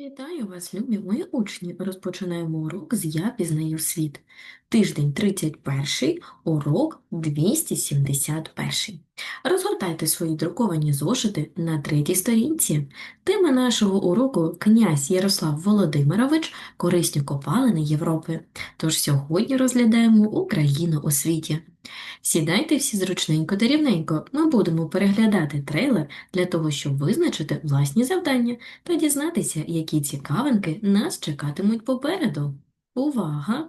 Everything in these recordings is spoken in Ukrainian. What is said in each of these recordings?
Вітаю вас, любі мої учні! Розпочинаємо урок з Я пізнаю світ. Тиждень 31, урок 271. Розгортайте свої друковані зошити на третій сторінці. Тема нашого уроку князь Ярослав Володимирович корисні копалини Європи. Тож сьогодні розглядаємо Україну у світі. Сідайте всі зручненько та рівненько. Ми будемо переглядати трейлер для того, щоб визначити власні завдання та дізнатися, які цікавинки нас чекатимуть попереду. Увага!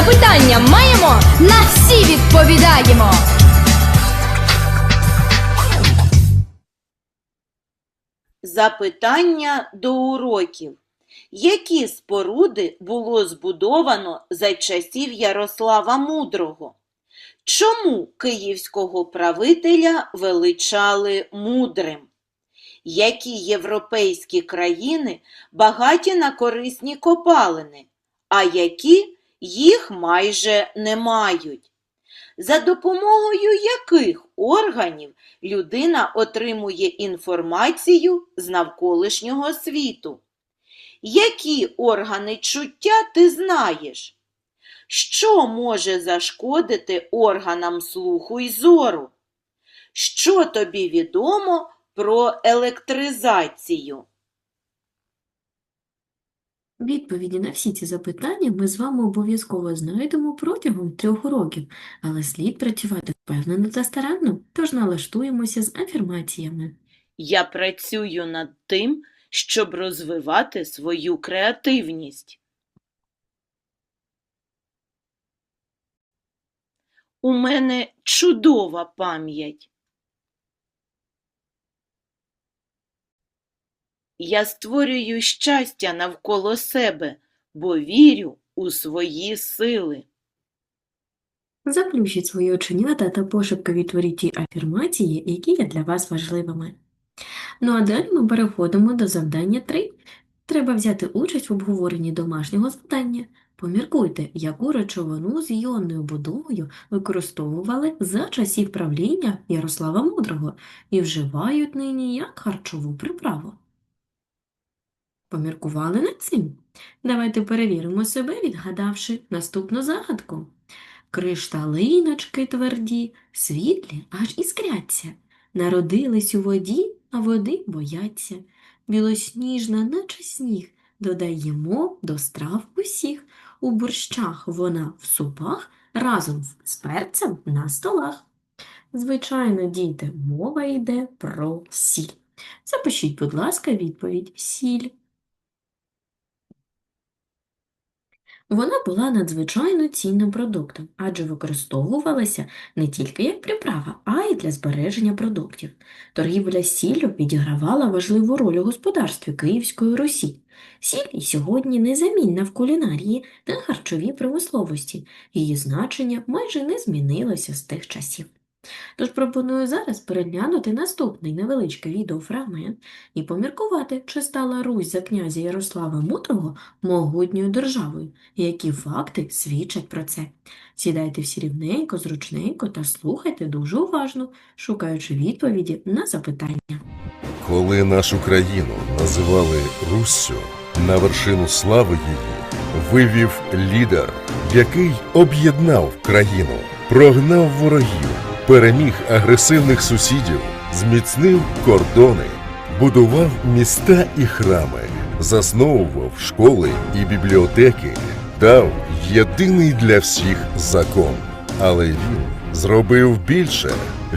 Запитання маємо, на всі відповідаємо. Запитання до уроків. Які споруди було збудовано за часів Ярослава Мудрого? Чому київського правителя величали мудрим? Які європейські країни багаті на корисні копалини, а які їх майже не мають? За допомогою яких органів людина отримує інформацію з навколишнього світу? Які органи чуття ти знаєш? Що може зашкодити органам слуху й зору? Що тобі відомо про електризацію? Відповіді на всі ці запитання ми з вами обов'язково знайдемо протягом трьох уроків, але слід працювати впевнено та старанно, тож налаштуємося з афірмаціями. Я працюю над тим, щоб розвивати свою креативність. У мене чудова пам'ять. Я створюю щастя навколо себе, бо вірю у свої сили. Заплющіть свої оченята та пошепки відтворіть ті афірмації, які є для вас важливими. Ну а далі ми переходимо до завдання 3. Треба взяти участь в обговоренні домашнього завдання. Поміркуйте, яку речовину з іонною будовою використовували за часів правління Ярослава Мудрого і вживають нині як харчову приправу. Поміркували над цим? Давайте перевіримо себе, відгадавши наступну загадку. Кришталиночки тверді, світлі аж іскряться. Народились у воді, а води бояться. Білосніжна, наче сніг, додаємо до страв усіх. У борщах вона в супах, разом з перцем на столах. Звичайно, діти, мова йде про сіль. Запишіть, будь ласка, відповідь сіль. Вона була надзвичайно цінним продуктом, адже використовувалася не тільки як приправа, а й для збереження продуктів. Торгівля сіллю відігравала важливу роль у господарстві Київської Русі. Сіль і сьогодні незамінна в кулінарії та харчовій промисловості. Її значення майже не змінилося з тих часів. Тож пропоную зараз переглянути наступний невеличкий відеофрагмент і поміркувати, чи стала Русь за князя Ярослава Мудрого могутньою державою, і які факти свідчать про це. Сідайте всі рівненько, зручненько та слухайте дуже уважно, шукаючи відповіді на запитання. Коли нашу країну називали Руссю, на вершину слави її вивів лідер, який об'єднав країну, прогнав ворогів, переміг агресивних сусідів, зміцнив кордони, будував міста і храми, засновував школи і бібліотеки, дав єдиний для всіх закон. Але він зробив більше.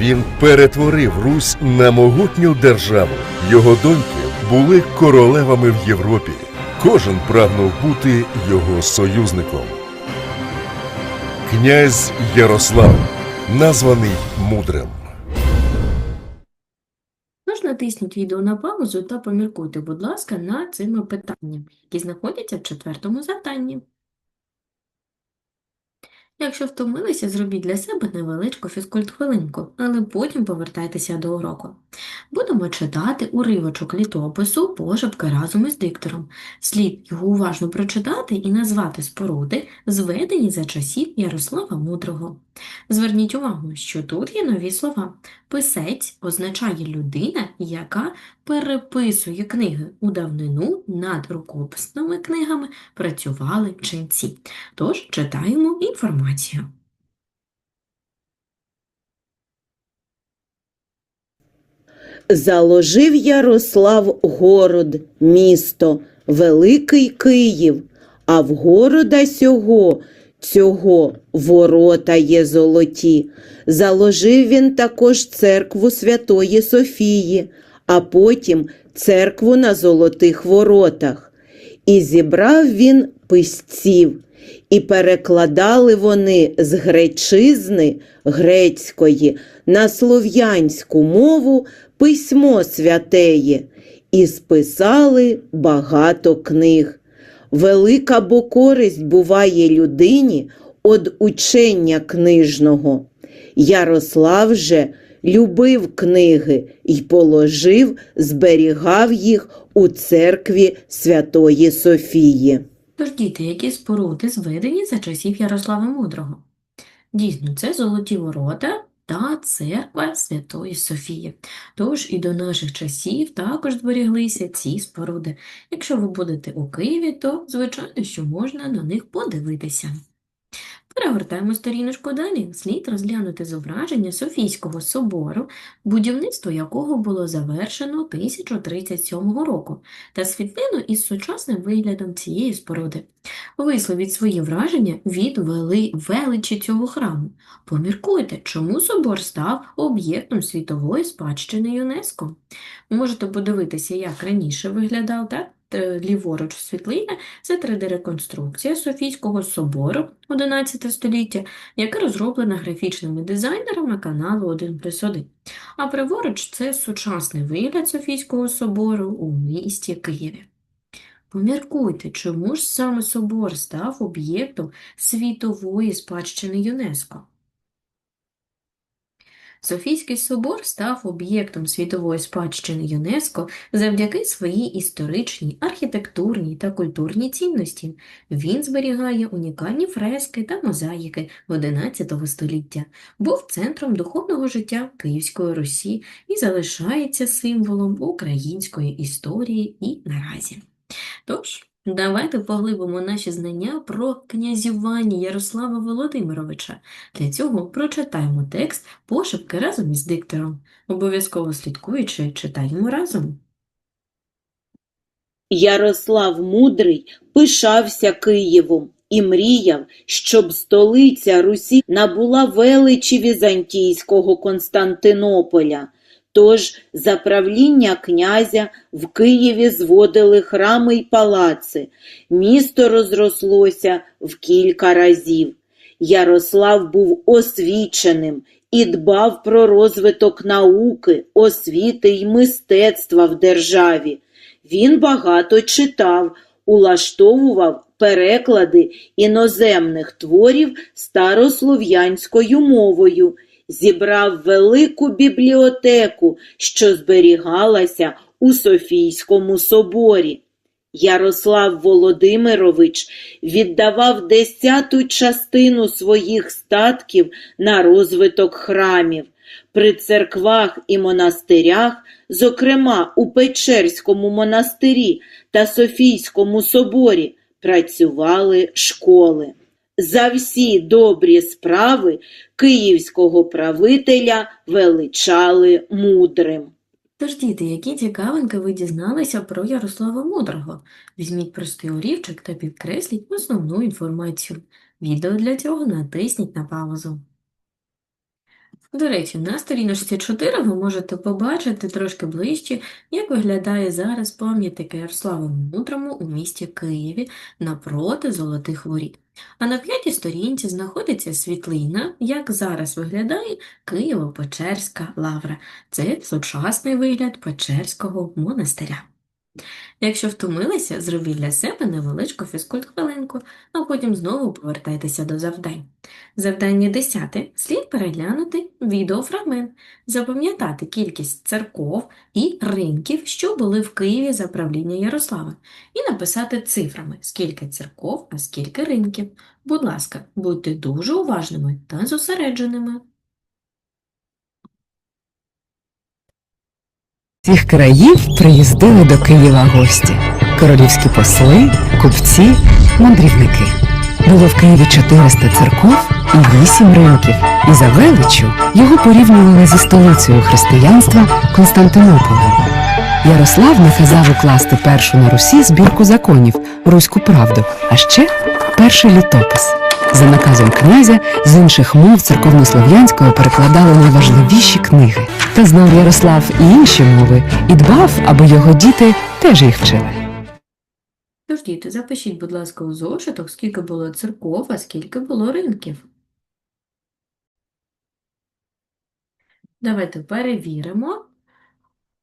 Він перетворив Русь на могутню державу. Його доньки були королевами в Європі. Кожен прагнув бути його союзником. Князь Ярослав, названий мудрим. Тож натисніть відео на паузу та поміркуйте, будь ласка, над цими питаннями, які знаходяться в четвертому завданні. Якщо втомилися, зробіть для себе невеличку фізкульт-хвилинку, але потім повертайтеся до уроку. Будемо читати уривочок літопису пошепки разом із диктором. Слід його уважно прочитати і назвати споруди, зведені за часів Ярослава Мудрого. Зверніть увагу, що тут є нові слова. Писець означає людина, яка переписує книги. У давнину над рукописними книгами працювали ченці. Тож читаємо інформацію. Заложив Ярослав город, місто, великий Київ, а в города сього, цього ворота є золоті. Заложив він також церкву Святої Софії, а потім церкву на золотих воротах. І зібрав він писців, і перекладали вони з гречизни грецької на слов'янську мову письмо святеє, і списали багато книг. Велика бо користь буває людині од учення книжного. Ярослав же любив книги і положив, зберігав їх у церкві Святої Софії. Тож, діти, які споруди зведені за часів Ярослава Мудрого? Дійсно, це золоті ворота та церква Святої Софії. Тож і до наших часів також зберіглися ці споруди. Якщо ви будете у Києві, то, звичайно, що можна на них подивитися. Перегортаємо сторіночку далі. Слід розглянути зображення Софійського собору, будівництво якого було завершено 1037 року, та світлину із сучасним виглядом цієї споруди. Висловіть свої враження від вели... величі цього храму. Поміркуйте, чому собор став об'єктом світової спадщини ЮНЕСКО. Можете подивитися, як раніше виглядав так? Е, Ліворуч світлина це 3D-реконструкція Софійського собору 11 століття, яка розроблена графічними дизайнерами каналу 1 плюс 1. А праворуч це сучасний вигляд Софійського собору у місті Києві. Поміркуйте, чому ж саме собор став об'єктом світової спадщини ЮНЕСКО? Софійський собор став об'єктом світової спадщини ЮНЕСКО завдяки своїй історичній, архітектурній та культурній цінності. Він зберігає унікальні фрески та мозаїки XI століття, був центром духовного життя Київської Русі і залишається символом української історії і наразі. Тож, давайте поглибимо наші знання про князювання Ярослава Володимировича. Для цього прочитаємо текст пошепки разом із диктором. Обов'язково слідкуючи, читаємо разом. Ярослав Мудрий пишався Києвом і мріяв, щоб столиця Русі набула величі візантійського Константинополя. Тож за правління князя в Києві зводили храми й палаци. Місто розрослося в кілька разів. Ярослав був освіченим і дбав про розвиток науки, освіти й мистецтва в державі. Він багато читав, улаштовував переклади іноземних творів старослов'янською мовою, зібрав велику бібліотеку, що зберігалася у Софійському соборі. Ярослав Володимирович віддавав десяту частину своїх статків на розвиток храмів. При церквах і монастирях, зокрема у Печерському монастирі та Софійському соборі, працювали школи. За всі добрі справи київського правителя величали мудрим. Тож, діти, які цікавинки ви дізналися про Ярослава Мудрого? Візьміть простий урівчик та підкресліть основну інформацію. Відео для цього натисніть на паузу. До речі, на сторіночці 4 ви можете побачити трошки ближче, як виглядає зараз пам'ятник Ярославу Мудрому у місті Києві напроти Золотих Воріт. А на п'ятій сторінці знаходиться світлина, як зараз виглядає Києво-Печерська лавра. Це сучасний вигляд Печерського монастиря. Якщо втомилися, зробіть для себе невеличку фізкульт-хвилинку, а потім знову повертайтеся до завдань. Завдання 10. Слід переглянути відеофрагмент, запам'ятати кількість церков і ринків, що були в Києві за правління Ярослава, і написати цифрами, скільки церков, а скільки ринків. Будь ласка, будьте дуже уважними та зосередженими. Цих країв приїздили до Києва гості королівські посли, купці, мандрівники. Було в Києві 400 церков і 8 ринків, і за величчю його порівнювали зі столицею християнства Константинополем. Ярослав наказав укласти першу на Русі збірку законів Руську правду, а ще перший літопис. За наказом князя з інших мов церковнослов'янською перекладали найважливіші книги. Та знав Ярослав і інші мови, і дбав, аби його діти теж їх вчили. Тож, діти, запишіть, будь ласка, у зошиток, скільки було церков, а скільки було ринків. Давайте перевіримо.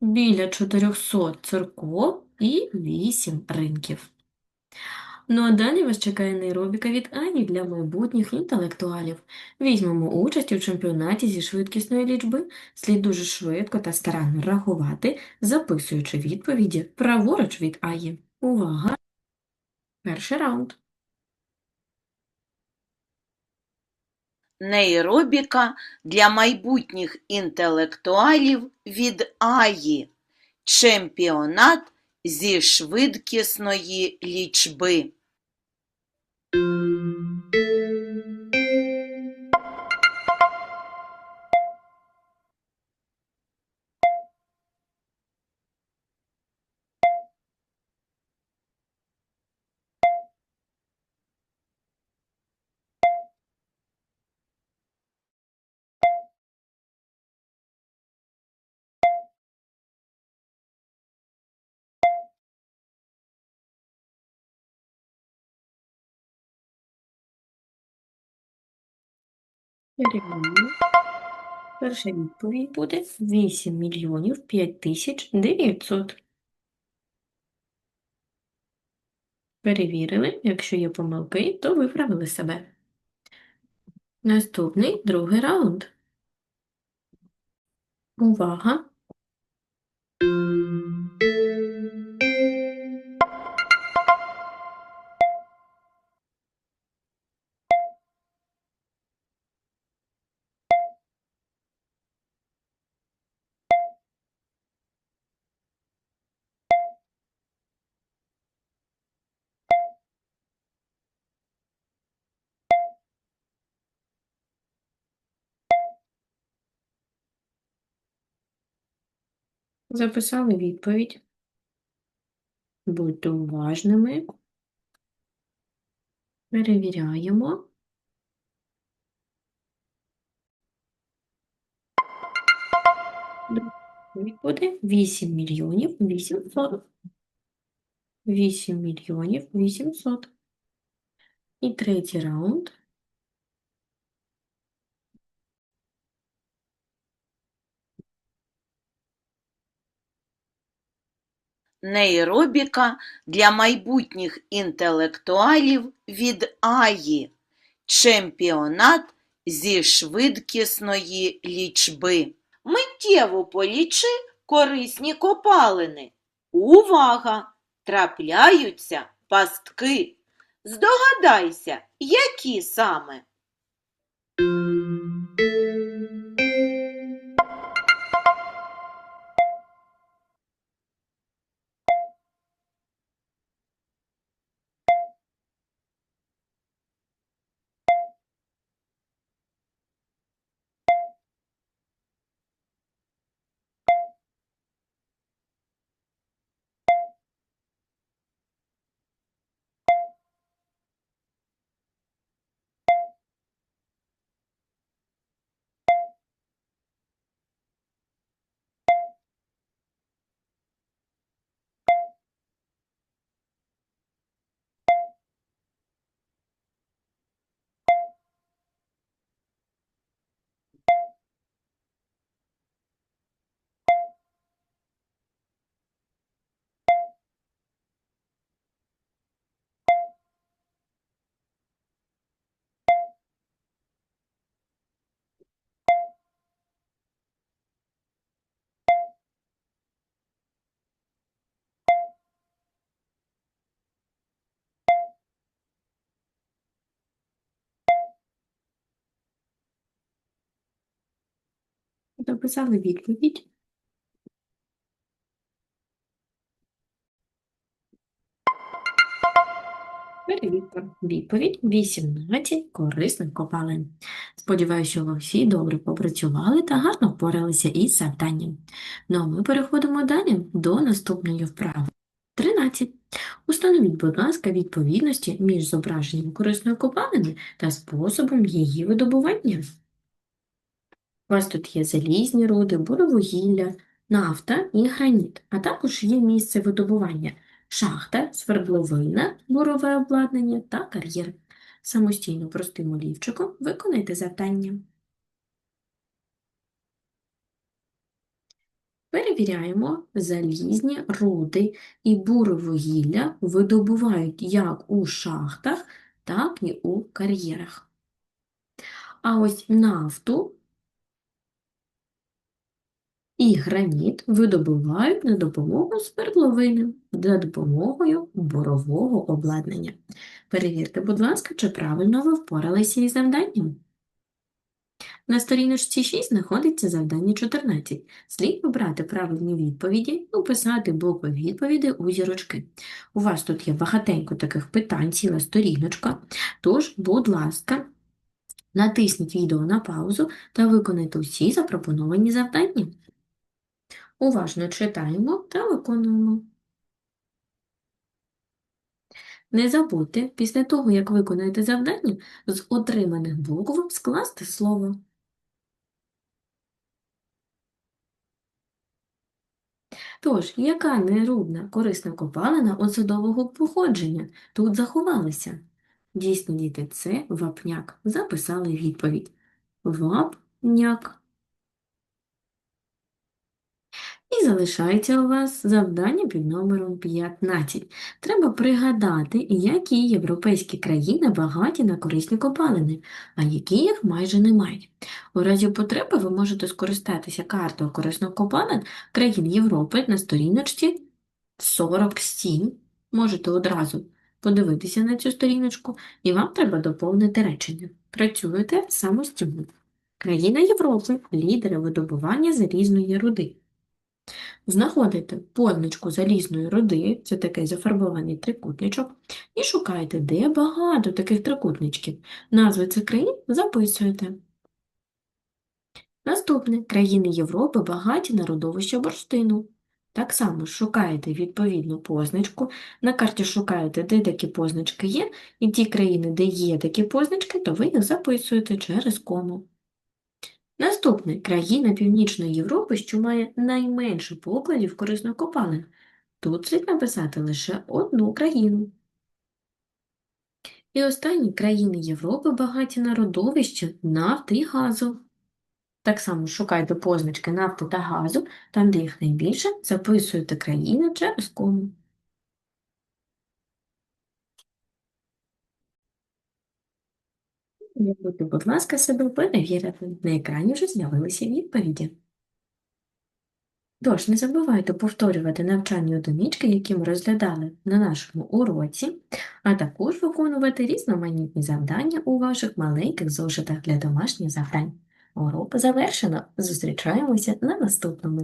Біля 400 церков і 8 ринків. Ну а далі вас чекає нейробіка від Ані для майбутніх інтелектуалів. Візьмемо участь у чемпіонаті зі швидкісної лічби. Слід дуже швидко та старанно рахувати, записуючи відповіді праворуч від Аї. Увага! Перший раунд. Нейробіка для майбутніх інтелектуалів від Аї. Чемпіонат зі швидкісної лічби. Перевіримо. Перша відповідь буде 8 мільйонів 5 тисяч 900. Перевірили. Якщо є помилки, то виправили себе. Наступний другий раунд. Увага! Записали відповідь. Будьте уважними. Перевіряємо. Буде 8 мільйонів 800. 8 мільйонів 800. І третій раунд. Нейробіка для майбутніх інтелектуалів від Аї. Чемпіонат зі швидкісної лічби. Миттєво полічи корисні копалини. Увага! Трапляються пастки. Здогадайся, які саме? Записали відповідь. Перевірка. Відповідь 18 корисних копалин. Сподіваюся, що ви всі добре попрацювали та гарно впоралися із завданням. Ну а ми переходимо далі до наступної вправи. 13. Установіть, будь ласка, відповідності між зображенням корисної копалини та способом її видобування. У вас тут є залізні руди, буровугілля, нафта і граніт, а також є місце видобування шахта, свердловина, бурове обладнання та кар'єр. Самостійно простим олівчиком виконайте завдання. Перевіряємо, залізні руди і буровугілля видобувають як у шахтах, так і у кар'єрах. А ось нафту і граніт видобувають на допомогу свердловини за допомогою бурового обладнання. Перевірте, будь ласка, чи правильно ви впоралися із завданням. На сторіночці 6 знаходиться завдання 14. Слід обрати правильні відповіді і описати букви відповіді у зірочки. У вас тут є багатенько таких питань, ціла сторіночка, тож, будь ласка, натисніть відео на паузу та виконайте усі запропоновані завдання. Уважно читаємо та виконуємо. Не забудьте, після того, як виконаєте завдання, з отриманих букв скласти слово. Тож, яка нерудна корисна копалина оцидового походження тут заховалася? Дійсно, діти, це вапняк. Записали відповідь. Вапняк. І залишається у вас завдання під номером 15. Треба пригадати, які європейські країни багаті на корисні копалини, а які їх майже не мають. У разі потреби ви можете скористатися картою корисних копалин країн Європи на сторіночці 47. Можете одразу подивитися на цю сторіночку, і вам треба доповнити речення. Працюєте самостійно. Країна Європи – лідери видобування залізної руди. Знаходите позначку залізної руди, це такий зафарбований трикутничок, і шукаєте, де багато таких трикутничків. Назви цих країн записуєте. Наступне. Країни Європи багаті на родовище бурштину. Так само шукаєте відповідну позначку, на карті шукаєте, де такі позначки є, і ті країни, де є такі позначки, то ви їх записуєте через кому. Наступне країна Північної Європи, що має найменше покладів корисних копалин. Тут слід написати лише одну країну. І останні країни Європи багаті на родовища нафти і газу. Так само шукайте позначки нафти та газу, там, де їх найбільше, записуєте країни через кому. Не будьте, будь ласка, себе перевірити. На екрані вже з'явилися відповіді. Тож, не забувайте повторювати навчальні одинички, які ми розглядали на нашому уроці, а також виконувати різноманітні завдання у ваших маленьких зошитах для домашніх завдань. Урок завершено. Зустрічаємося на наступному.